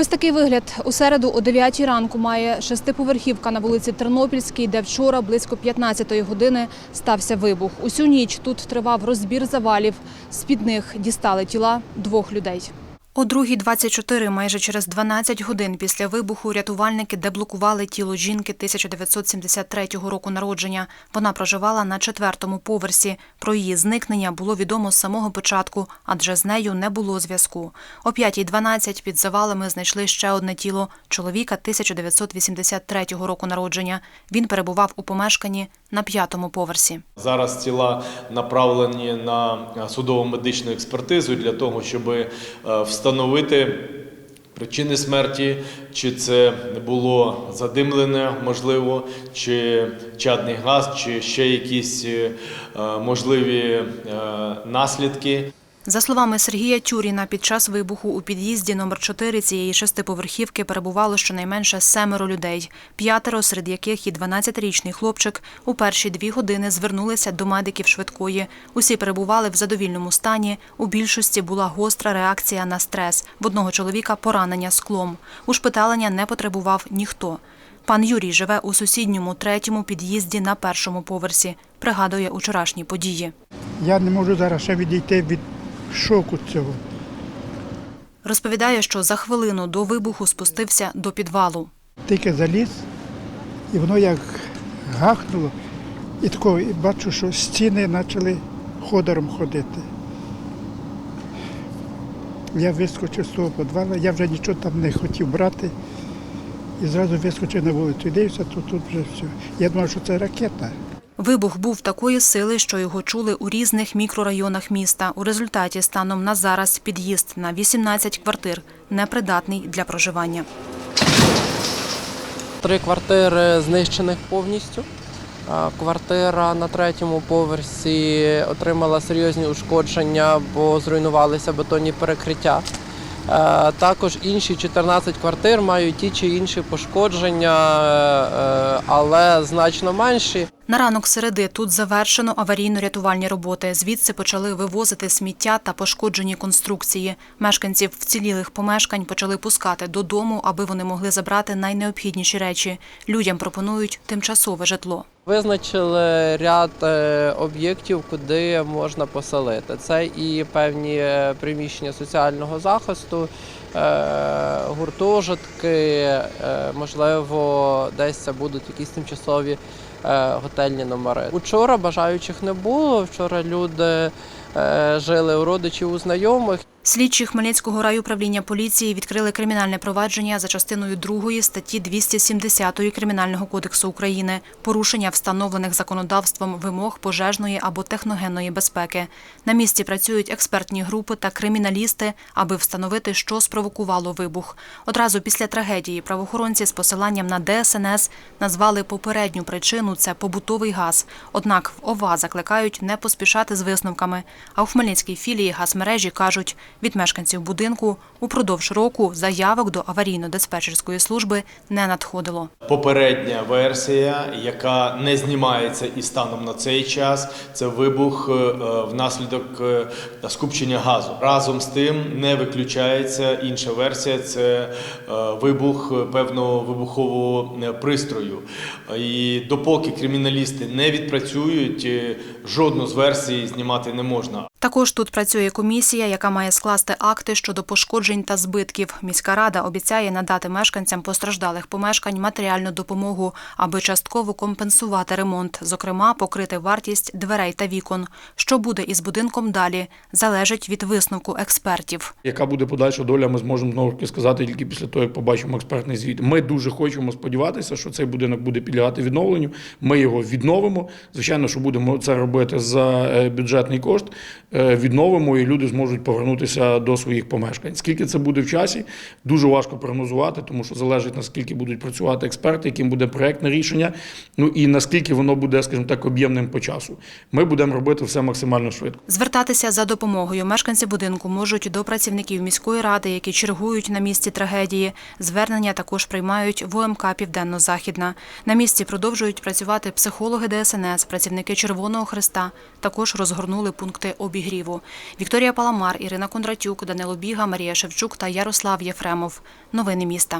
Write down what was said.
Ось такий вигляд у середу о 9 ранку має шестиповерхівка на вулиці Тернопільській, де вчора близько 15 години стався вибух. Усю ніч тут тривав розбір завалів. З-під них дістали тіла двох людей. О 2.24, майже через 12 годин після вибуху, рятувальники деблокували тіло жінки 1973 року народження. Вона проживала на четвертому поверсі. Про її зникнення було відомо з самого початку, адже з нею не було зв'язку. О 5.12 під завалами знайшли ще одне тіло чоловіка 1983 року народження. Він перебував у помешканні на п'ятому поверсі. Зараз тіла направлені на судово-медичну експертизу для того, щоб е, встановити причини смерті, чи це було задимлене, можливо, чи чадний газ, чи ще якісь е, можливі е, наслідки. За словами Сергія Тюріна, під час вибуху у під'їзді номер 4 цієї шестиповерхівки перебувало щонайменше семеро людей, п'ятеро, серед яких і 12-річний хлопчик, у перші дві години звернулися до медиків швидкої. Усі перебували в задовільному стані. У більшості була гостра реакція на стрес. В одного чоловіка поранення склом. Ушпиталення не потребував ніхто. Пан Юрій живе у сусідньому третьому під'їзді на першому поверсі. Пригадує учорашні події. Я не можу зараз ще відійти від шоку цього. Розповідає, що за хвилину до вибуху спустився до підвалу. Тільки заліз, і воно як гахнуло, і тако, і бачу, що стіни почали ходором ходити. Я вискочив з того підвалу, я вже нічого там не хотів брати. І зразу вискочив на вулицю. І дивився, то тут вже все. Я думав, що це ракета. Вибух був такої сили, що його чули у різних мікрорайонах міста. У результаті станом на зараз під'їзд на 18 квартир непридатний для проживання. Три квартири знищених повністю. Квартира на третьому поверсі отримала серйозні ушкодження, бо зруйнувалися бетонні перекриття. Е, Також інші 14 квартир мають ті чи інші пошкодження, е, але значно менші. На ранок середи тут завершено аварійно-рятувальні роботи. Звідси почали вивозити сміття та пошкоджені конструкції. Мешканців вцілілих помешкань почали пускати додому, аби вони могли забрати найнеобхідніші речі. Людям пропонують тимчасове житло. Визначили ряд е, об'єктів, куди можна поселити. Це і певні е, приміщення соціального захисту, е, гуртожитки, можливо, десь це будуть якісь тимчасові готельні номери. Учора бажаючих не було. Вчора люди жили у родичів у знайомих. Слідчі Хмельницького райуправління поліції відкрили кримінальне провадження за частиною 2 статті 270 Кримінального кодексу України порушення встановлених законодавством вимог пожежної або техногенної безпеки. На місці працюють експертні групи та криміналісти, аби встановити, що спровокувало вибух. Одразу після трагедії правоохоронці з посиланням на ДСНС назвали попередню причину це побутовий газ. Однак в ОВА закликають не поспішати з висновками. А у Хмельницькій філії газмережі кажуть, від мешканців будинку упродовж року заявок до аварійно-диспетчерської служби не надходило. Попередня версія, яка не знімається і станом на цей час, це вибух е, внаслідок е, скупчення газу. Разом з тим не виключається інша версія це е, вибух певного вибухового пристрою. І допоки криміналісти не відпрацюють, жодну з версій знімати не можна. Також тут працює комісія, яка має скласти акти щодо пошкоджень та збитків. Міська рада обіцяє надати мешканцям постраждалих помешкань матеріальну допомогу, аби частково компенсувати ремонт, зокрема покрити вартість дверей та вікон. Що буде із будинком далі, залежить від висновку експертів. Яка буде подальша доля, ми зможемо знову ж таки сказати тільки після того, як побачимо експертний звіт. Ми дуже хочемо сподіватися, що цей будинок буде підлягати відновленню. Ми його відновимо. Звичайно, що будемо це робити за е, бюджетний кошт. Е, Відновимо і люди зможуть повернутися до своїх помешкань. Скільки це буде в часі, дуже важко прогнозувати, тому що залежить наскільки будуть працювати експерти, яким буде проектне рішення. Ну і наскільки воно буде, скажімо так, об'ємним по часу. Ми будемо робити все максимально швидко. Звертатися за допомогою мешканці будинку можуть до працівників міської ради, які чергують на місці трагедії. Звернення також приймають в ОМК Південно-Західна. На місці продовжують працювати психологи ДСНС, працівники Червоного Христа. Також розгорнули пункти обігу обігріву. Вікторія Паламар, Ірина Кондратюк, Данило Біга, Марія Шевчук та Ярослав Єфремов. Новини міста.